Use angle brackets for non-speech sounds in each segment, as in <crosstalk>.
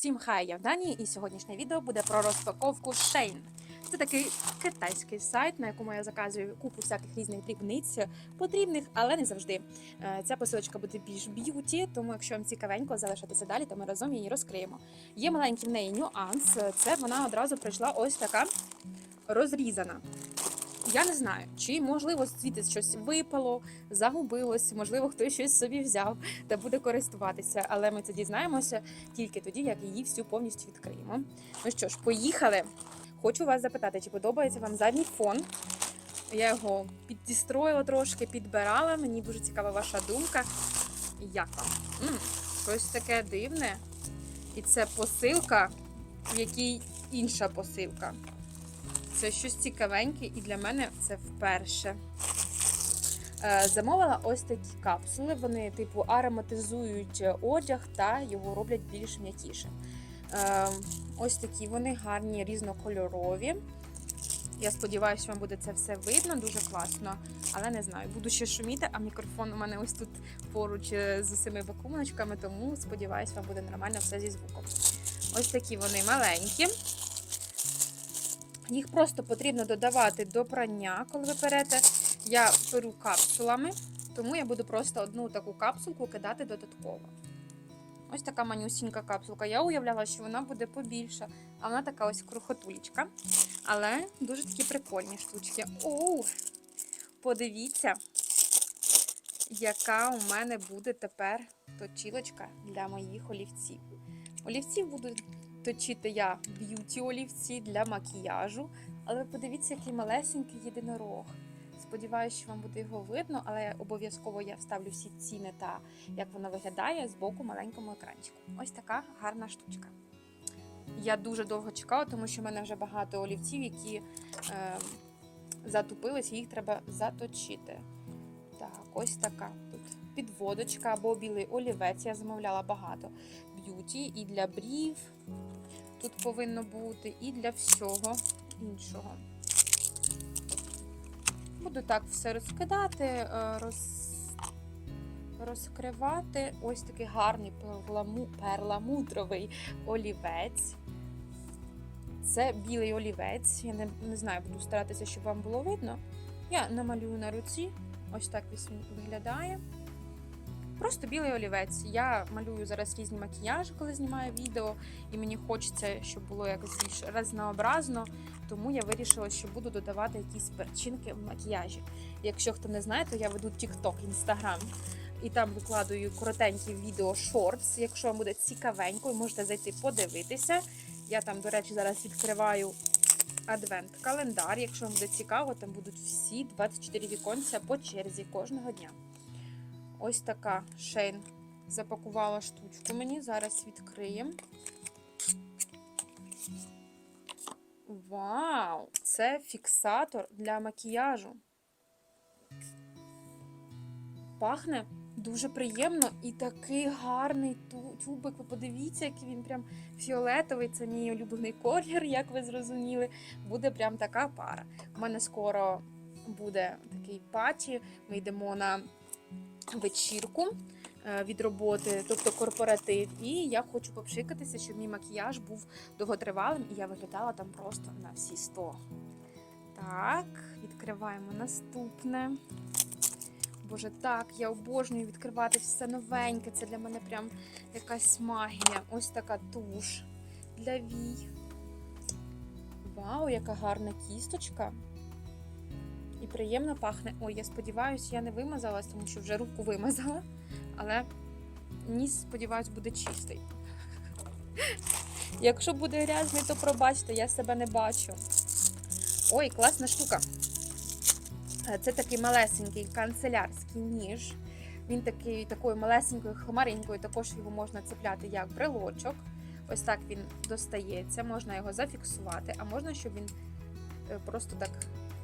Всім хай, я в Данії, і сьогоднішнє відео буде про розпаковку Shein. Це такий китайський сайт, на якому я заказую купу всяких різних дрібниць, потрібних, але не завжди. Е, Ця посилочка буде більш б'юті, тому якщо вам цікавенько залишатися далі, то ми разом її розкриємо. Є маленький в неї нюанс. Це вона одразу прийшла ось така розрізана. Я не знаю, чи можливо звідти щось випало, загубилось, можливо, хтось щось собі взяв та буде користуватися. Але ми це дізнаємося тільки тоді, як її всю повністю відкриємо. Ну що ж, поїхали. Хочу вас запитати, чи подобається вам задній фон? Я його піддістроїла трошки, підбирала. Мені дуже цікава ваша думка. Як вам? м щось таке дивне. І це посилка, в якій інша посилка. Це щось цікавеньке, і для мене це вперше. Е, Замовила ось такі капсули. Вони, типу, ароматизують одяг та його роблять більш м'якішим. Е, Ось такі вони гарні, різнокольорові. Я сподіваюся, вам буде це все видно, дуже класно. Але не знаю, буду ще шуміти, а мікрофон у мене ось тут поруч е, з усіми пакуночками, тому сподіваюся, вам буде нормально все зі звуком. Ось такі вони маленькі. Їх просто потрібно додавати до прання, коли ви берете. Я беру капсулами, тому я буду просто одну таку капсулку кидати додатково. Ось така манюсінька капсулка. Я уявляла, що вона буде побільша, а вона така ось крохотулечка. Але дуже такі прикольні штучки. Оу! Подивіться, яка у мене буде тепер точілочка для моїх олівців. Олівців буду точити я б'юті олівці для макіяжу. Але ви подивіться, який малесенький єдинорог. Сподіваюся, що вам буде його видно, але обов'язково я вставлю всі ціни та як воно виглядає з боку маленькому екранчику. Ось така гарна штучка. Я дуже довго чекала, тому що в мене вже багато олівців, які е, затупились, і їх треба заточити. Так, ось така тут підводочка або білий олівець. Я замовляла багато б'юті і для брів. Тут повинно бути, і для всього іншого. Буду так все розкидати, е, роз... розкривати. Ось такий гарний перламу... перламутровий олівець. Це білий олівець. Я не, не знаю, буду старатися, щоб вам було видно. Я намалюю на руці. Ось так він виглядає. Просто білий олівець. Я малюю зараз різні макіяжі, коли знімаю відео, і мені хочеться, щоб було якось більш разнообразно. Тому я вирішила, що буду додавати якісь перчинки в макіяжі. Якщо хто не знає, то я веду TikTok, Instagram. І там викладаю коротенькі відео шортс. Якщо вам буде цікавенько, можете зайти подивитися. Я там, до речі, зараз відкриваю адвент-календар. Якщо вам буде цікаво, там будуть всі 24 віконця по черзі кожного дня. Ось така Шейн запакувала штучку мені. Зараз відкриємо. Вау! Це фіксатор для макіяжу. Пахне дуже приємно і такий гарний тюбик. Ви подивіться, який він прям фіолетовий. Це мій улюблений колір, як ви зрозуміли. Буде прям така пара. У мене скоро буде такий паті. Ми йдемо на вечірку е, від роботи, тобто корпоратив. І я хочу попшикатися, щоб мій макіяж був довготривалим, і я виглядала там просто на всі 100. Так, відкриваємо наступне. Боже, так, я обожнюю відкривати все новеньке. Це для мене прям якась магія. Ось така туш для вій. Вау, яка гарна кісточка. І приємно пахне. Ой, я сподіваюся, я не вимазалась, тому що вже руку вимазала. Але ніс, сподіваюсь, буде чистий. <laughs> Якщо буде грязний, то пробачте, я себе не бачу. Ой, класна штука. Е, Це такий малесенький канцелярський ніж. Він такий такою малесенькою, хмаренькою, також його можна цепляти як брелочок. Ось так він достається, можна його зафіксувати, а можна, щоб він е, просто так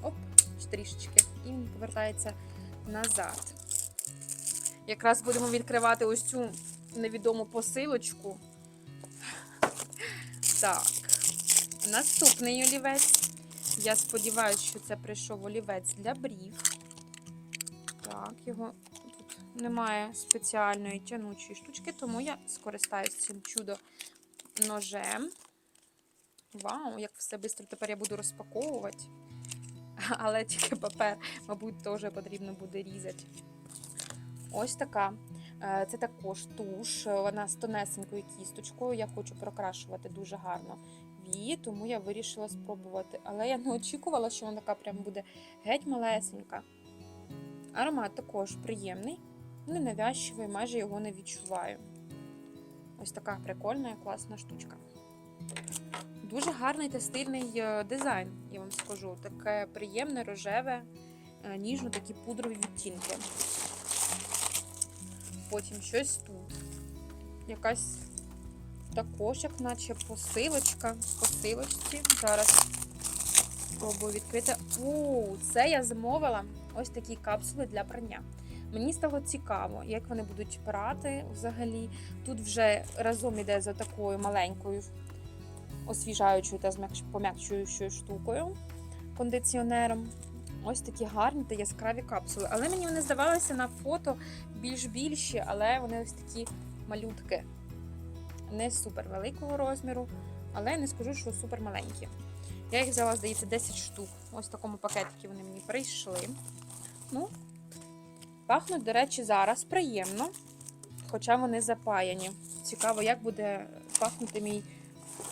оп, трішечки, і повертається назад. Якраз будемо відкривати ось цю невідому посилочку. Так, наступний олівець. Я сподіваюся, що це прийшов олівець для брів. Так, його тут немає спеціальної тянучої штучки, тому я скористаюся цим чудо ножем. Вау, як все швидко тепер я буду розпаковувати. Але тільки папер, мабуть, теж потрібно буде різати. Ось така. Е, Це також туш. Вона з тонесенькою кісточкою. Я хочу прокрашувати дуже гарно вії, тому я вирішила спробувати. Але я не очікувала, що вона така прям буде геть малесенька. Аромат також приємний, ненавязчивий, майже його не відчуваю. Ось така прикольна і класна штучка. Дуже гарний та стильний е, дизайн, я вам скажу. Таке приємне, рожеве, е, ніжно такі пудрові відтінки. Потім щось тут. Якась також, як наче посилочка. Посилочці. Зараз спробую відкрити. О, це я замовила ось такі капсули для прання. Мені стало цікаво, як вони будуть прати взагалі. Тут вже разом іде за такою маленькою освіжаючою та пом'якшуючою штукою, кондиціонером. Ось такі гарні та яскраві капсули. Але мені вони здавалися на фото більш більші, але вони ось такі малютки. Не супер великого розміру, але не скажу, що супер маленькі. Я їх взяла, здається, 10 штук. Ось в такому пакетикі вони мені прийшли. Ну, пахнуть, до речі, зараз приємно, хоча вони запаяні. Цікаво, як буде пахнути мій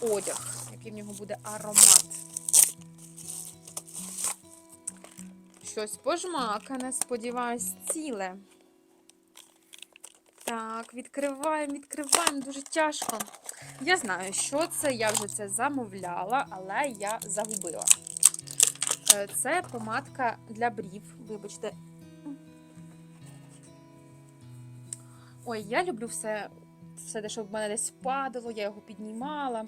одяг, який в нього буде аромат. Щось пожмакане, сподіваюсь, ціле. Так, відкриваємо, відкриваємо, дуже тяжко. Я знаю, що це, я вже це замовляла, але я загубила. Е, Це помадка для брів. Вибачте. Ой, я люблю все, все, де, щоб в мене десь падало, я його піднімала.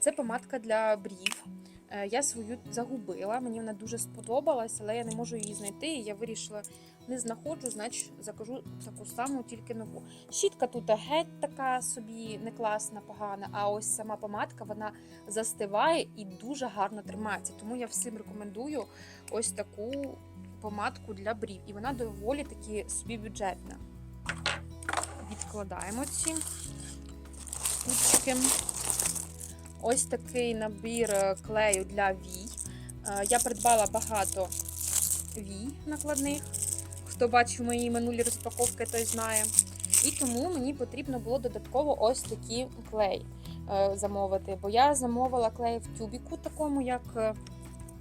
Це помадка для брів. Е, Я свою загубила, мені вона дуже сподобалась, але я не можу її знайти. І я вирішила, не знаходжу, значить закажу таку саму, тільки нову. Щітка тут геть така собі не класна, погана. А ось сама помадка вона застиває і дуже гарно тримається. Тому я всім рекомендую ось таку помадку для брів. І вона доволі таки собі бюджетна. Відкладаємо ці штучки. Ось такий набір е, клею для вій. Е, Я придбала багато вій накладних. Хто бачив мої минулі розпаковки, той знає. І тому мені потрібно було додатково ось такі клей е, замовити. Бо я замовила клей в тюбіку, такому як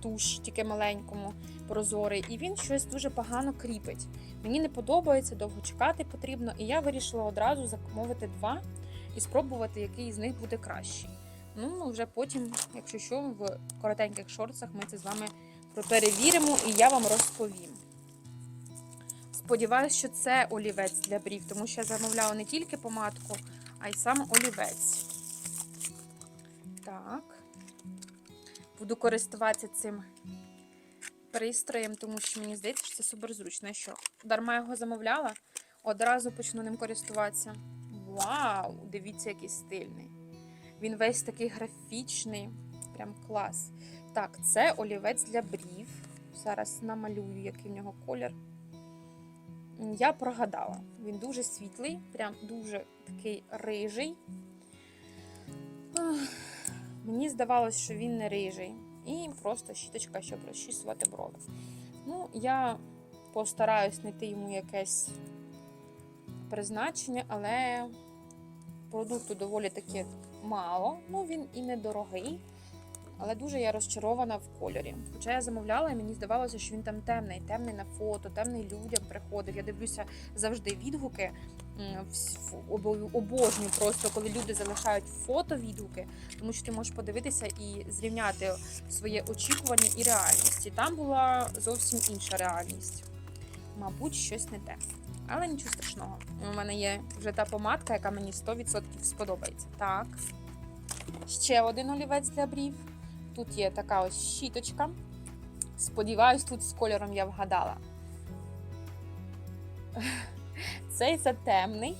туш, тільки маленькому, прозорий, і він щось дуже погано кріпить. Мені не подобається, довго чекати потрібно, і я вирішила одразу замовити два і спробувати, який з них буде кращий. Ну, вже потім, якщо що, в коротеньких шорцах ми це з вами перевіримо і я вам розповім. Сподіваюсь, що це олівець для брів, тому що я замовляла не тільки помадку, а й сам олівець. Так. Буду користуватися цим пристроєм, тому що мені здається, що це супер зручно. Що дарма його замовляла, одразу почну ним користуватися. Вау! Дивіться, який стильний. Він весь такий графічний, прям клас. Так, це олівець для брів. Зараз намалюю, який в нього колір. Я прогадала. Він дуже світлий, прям дуже такий рижий. Мені здавалось, що він не рижий. І просто щіточка, щоб розчісувати брови. Ну, я постараюсь знайти йому якесь призначення, але продукту доволі таки мало. Ну, він і недорогий, але дуже я розчарована в кольорі. Хоча я замовляла, і мені здавалося, що він там темний, темний на фото, темний людям приходив. Я дивлюся завжди відгуки. Обожнюю просто, коли люди залишають фото відгуки, тому що ти можеш подивитися і зрівняти своє очікування і реальність. І там була зовсім інша реальність. Мабуть, щось не те. Але нічого страшного. У мене є вже та помадка, яка мені 100% сподобається. Так. Ще один олівець для брів. Тут є така ось щіточка. Сподіваюсь, тут з кольором я вгадала. Цей це темний,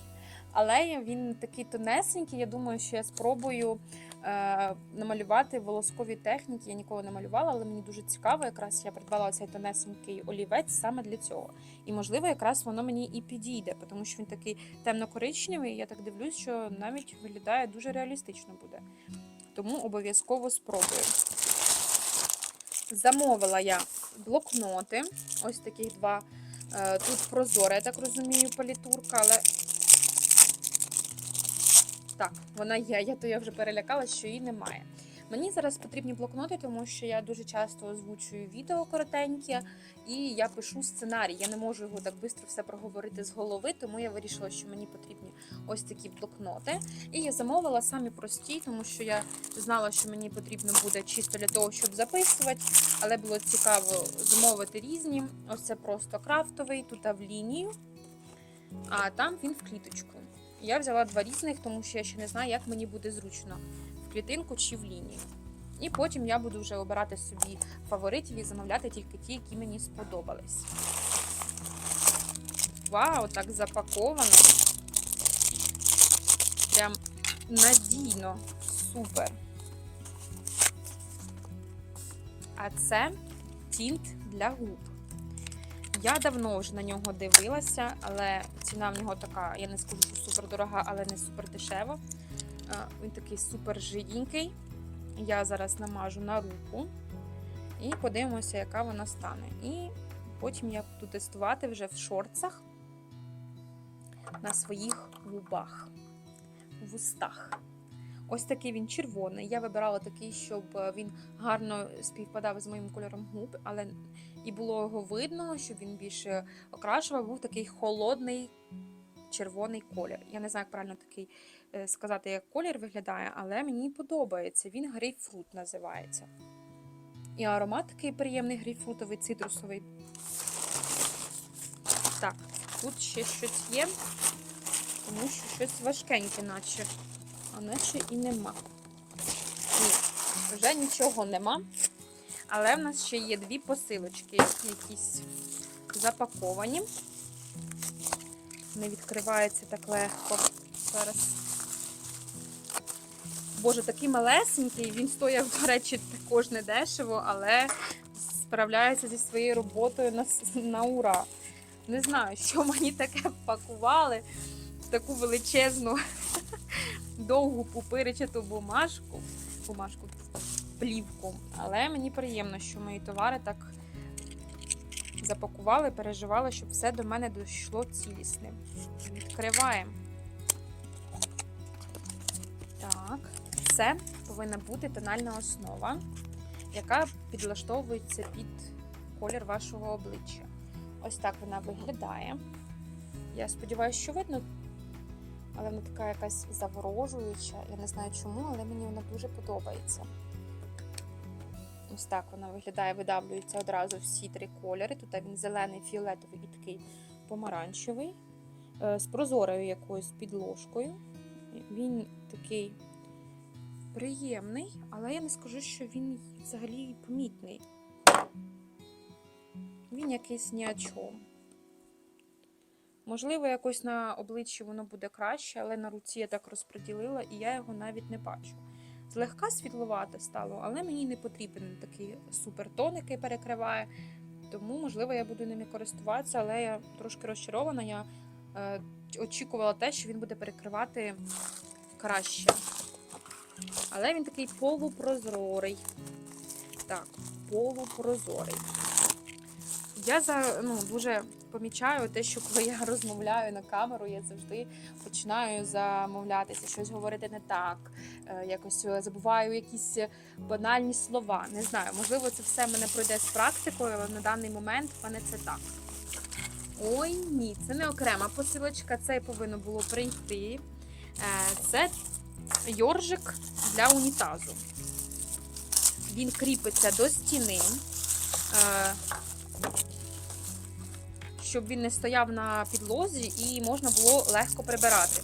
Але він такий тонесенький. Я думаю, що я спробую е, намалювати волоскові техніки. Я ніколи не малювала, але мені дуже цікаво. Якраз я придбала цей тонесенький олівець саме для цього. І можливо, якраз воно мені і підійде, тому що він такий темно-коричневий. і Я так дивлюсь, що навіть виглядає дуже реалістично буде. Тому обов'язково спробую. Замовила я блокноти. Ось таких два. Е, Тут прозора, я так розумію, палітурка, але. Так, вона є. Я то я вже перелякалася, що її немає. Мені зараз потрібні блокноти, тому що я дуже часто озвучую відео коротенькі, і я пишу сценарій. Я не можу його так швидко все проговорити з голови, тому я вирішила, що мені потрібні ось такі блокноти. І я замовила самі прості, тому що я знала, що мені потрібно буде чисто для того, щоб записувати, але було цікаво замовити різні. Ось це просто крафтовий, тут в лінію, а там він в кліточку. Я взяла два різних, тому що я ще не знаю, як мені буде зручно клітинку чи в лінію. І потім я буду вже обирати собі фаворитів і замовляти тільки ті, які мені сподобались. Вау, так запаковано. Прям надійно, супер. А це тінт для губ. Я давно вже на нього дивилася, але ціна в нього така, я не скажу, що супер дорога, але не супер дешева. Е, Він такий супер жиденький. Я зараз намажу на руку і подивимося, яка вона стане. І потім я буду тестувати вже в шорцах на своїх губах, в устах. Ось такий він червоний. Я вибирала такий, щоб він гарно співпадав з моїм кольором губ, але і було його видно, щоб він більше окрашував, був такий холодний червоний колір. Я не знаю, як правильно такий е, сказати, як колір виглядає, але мені подобається. Він грейпфрут називається. І аромат такий приємний грейпфрутовий, цитрусовий. Так, тут ще щось є, тому що щось важкеньке, наче, а наче і нема. Ні, вже нічого нема. Але в нас ще є дві посилочки, якісь запаковані. Не відкривається так легко. Зараз. Боже, такий малесенький, він стояв, до речі, також не дешево, але справляється зі своєю роботою на, на ура. Не знаю, <laughs> що мені таке впакували в таку величезну, <laughs> довгу пупиричату бумажку. Бумажку плівку. Але мені приємно, що мої товари так запакували, переживали, щоб все до мене дійшло цілісним. Відкриваємо. Так, це повинна бути тональна основа, яка підлаштовується під колір вашого обличчя. Ось так вона виглядає. Я сподіваюся, що видно, але вона така якась заворожуюча. Я не знаю чому, але мені вона дуже подобається. Ось так вона виглядає, видавлюється одразу всі три кольори. Тут він зелений, фіолетовий і такий помаранчевий, е, з прозорою якоюсь підложкою. Він такий приємний, але я не скажу, що він взагалі помітний. Він якийсь ні о чому. Можливо, якось на обличчі воно буде краще, але на руці я так розподілила, і я його навіть не бачу. Злегка світловате стало, але мені не потрібен такий супертон, який перекриває. Тому, можливо, я буду ними користуватися, але я трошки розчарована. Я е, очікувала те, що він буде перекривати краще. Але він такий полупрозорий. Так, полупрозорий. Я за, ну, дуже помічаю те, що коли я розмовляю на камеру, я завжди починаю замовлятися, щось говорити не так, е, якось е, забуваю якісь банальні слова. Не знаю, можливо, це все мене пройде з практикою, але на даний момент в мене це так. Ой, ні, це не окрема посилочка, це повинно було прийти. Е, Це йоржик для унітазу. Він кріпиться до стіни. Щоб він не стояв на підлозі і можна було легко прибирати.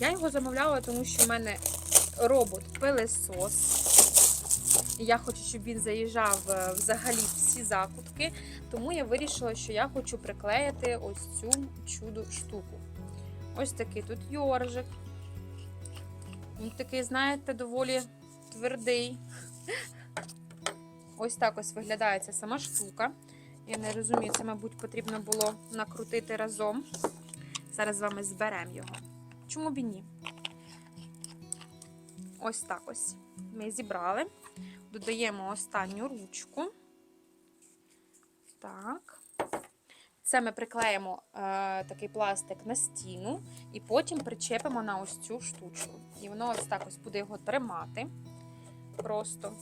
Я його замовляла, тому що в мене робот-пилесос. Я хочу, щоб він заїжджав е, взагалі всі закутки. Тому я вирішила, що я хочу приклеїти ось цю чудо штуку. Ось такий тут йоржик. Він такий, знаєте, доволі твердий. Ось так ось виглядає ця сама штука. Я не розумію, це, мабуть, потрібно було накрутити разом. Зараз з вами зберемо його. Чому б і ні? Ось так ось. Ми зібрали. Додаємо останню ручку. Так. Це ми приклеїмо е, такий пластик на стіну і потім причепимо на ось цю штучку. І воно ось так ось буде його тримати. Просто.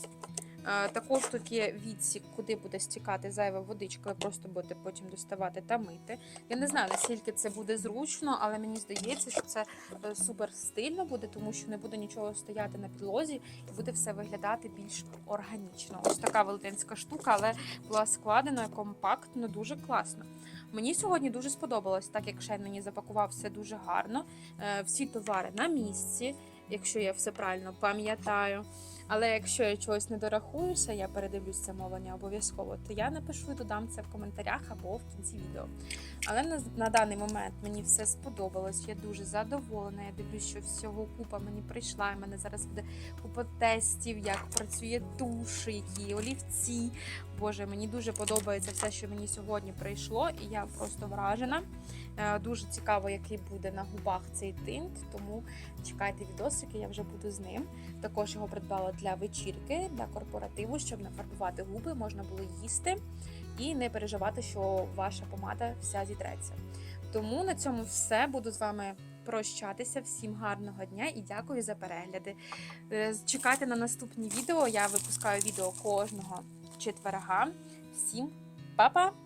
Е, також тут є відсік, куди буде стікати зайва водичка, ви просто будете потім доставати та мити. Я не знаю, наскільки це буде зручно, але мені здається, що це е, супер стильно буде, тому що не буде нічого стояти на підлозі і буде все виглядати більш органічно. Ось така велетенська штука, але була складена компактно, дуже класно. Мені сьогодні дуже сподобалось, так як Шен мені запакував все дуже гарно. Е, Всі товари на місці, якщо я все правильно пам'ятаю. Але якщо я чогось не дорахуюся, я передивлюсь це мовлення обов'язково, то я напишу і додам це в коментарях або в кінці відео. Але на, на даний момент мені все сподобалось. Я дуже задоволена. Я дивлюсь, що всього купа мені прийшла. І мене зараз буде купа тестів, як працює туш, які олівці. Боже, мені дуже подобається все, що мені сьогодні прийшло, і я просто вражена. Е, Дуже цікаво, який буде на губах цей тинт, тому чекайте відосики, я вже буду з ним. Також його придбала для вечірки, для корпоративу, щоб нафарбувати губи, можна було їсти і не переживати, що ваша помада вся зітреться. Тому на цьому все буду з вами прощатися. Всім гарного дня і дякую за перегляди. Е, Чекайте на наступні відео. Я випускаю відео кожного четверга. Всім па-па!